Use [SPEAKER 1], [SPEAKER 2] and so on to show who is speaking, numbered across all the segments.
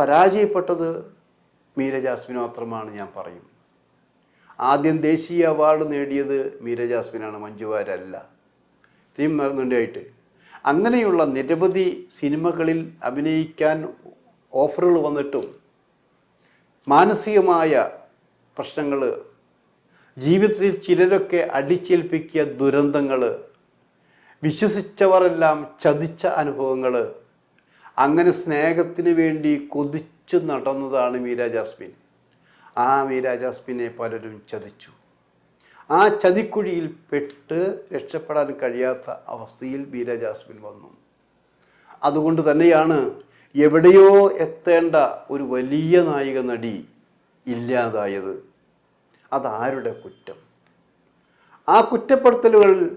[SPEAKER 1] പരാജയപ്പെട്ടത് മീര ജാസ്മിൻ മാത്രമാണ് ഞാൻ പറയും. ആദ്യം ദേശീയ അവാർഡ് നേടിയത് മീര ജാസ്മിനാണ് മഞ്ജുവാരല്ല തീം മറന്നുണ്ടായിട്ട് അങ്ങനെയുള്ള നിരവധി സിനിമകളിൽ അഭിനയിക്കാൻ ഓഫറുകൾ വന്നിട്ടും മാനസികമായ പ്രശ്നങ്ങൾ ജീവിതത്തിൽ ചിലരൊക്കെ അടിച്ചേൽപ്പിക്കിയ ദുരന്തങ്ങൾ വിശ്വസിച്ചവരെല്ലാം ചതിച്ച അനുഭവങ്ങൾ അങ്ങനെ സ്നേഹത്തിന് വേണ്ടി കൊതിച്ചു നടന്നതാണ് മീര ജാസ്മിൻ. ആ മീര ജാസ്മിനെ പലരും ചതിച്ചു. ആ ചതിക്കുഴിയിൽ പെട്ട് രക്ഷപ്പെടാൻ കഴിയാത്ത അവസ്ഥയിൽ മീര ജാസ്മിൻ വന്നു. അതുകൊണ്ട് തന്നെയാണ് എവിടെയോ എത്തേണ്ട ഒരു വലിയ നായിക നടി ഇല്ലാതായത്. അതാരുടെ കുറ്റം? ആ കുറ്റപ്പെടുത്തലുകൾ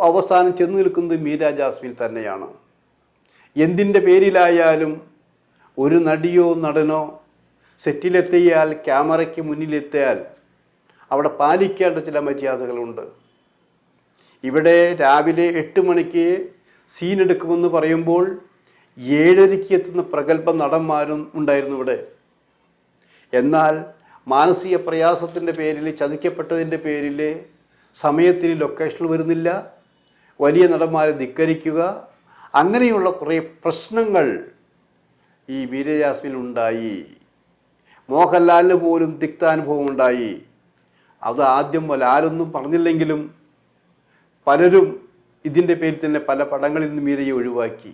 [SPEAKER 1] അവസാനം ചെന്ന് നിൽക്കുന്നത് മീര ജാസ്മിൻ തന്നെയാണ്. എന്തിന്റെ പേരിലായാലും ഒരു നടിയോ നടനോ സെറ്റിലെത്തിയാൽ ക്യാമറയ്ക്ക് മുന്നിലെത്തിയാൽ അവിടെ പാലിക്കേണ്ട ചില മര്യാദകളുണ്ട്. ഇവിടെ രാവിലെ എട്ട് മണിക്ക് സീൻ എടുക്കുമെന്ന് പറയുമ്പോൾ ഏഴരയ്ക്ക് എത്തുന്ന പ്രഗത്ഭ നടന്മാരും ഉണ്ടായിരുന്നു ഇവിടെ. എന്നാൽ മാനസിക പ്രയാസത്തിന്റെ പേരിൽ ചതിക്കപ്പെട്ടതിന്റെ പേരിൽ സമയത്തിന് ലൊക്കേഷനിൽ വരുന്നില്ല. വലിയ നടന്മാരെ ധിക്കരിക്കുക അങ്ങനെയുള്ള കുറേ പ്രശ്നങ്ങൾ ഈ വീരയാസ്മിനുണ്ടായി മോഹൻലാലിന് പോലും തിക്താനുഭവം ഉണ്ടായി അത് ആദ്യം ലാലൊന്നും പറഞ്ഞില്ലെങ്കിലും പലരും ഇതിന്റെ പേരിൽ തന്നെ പല പടങ്ങളിൽ നിന്ന് മീരയെ ഒഴിവാക്കി.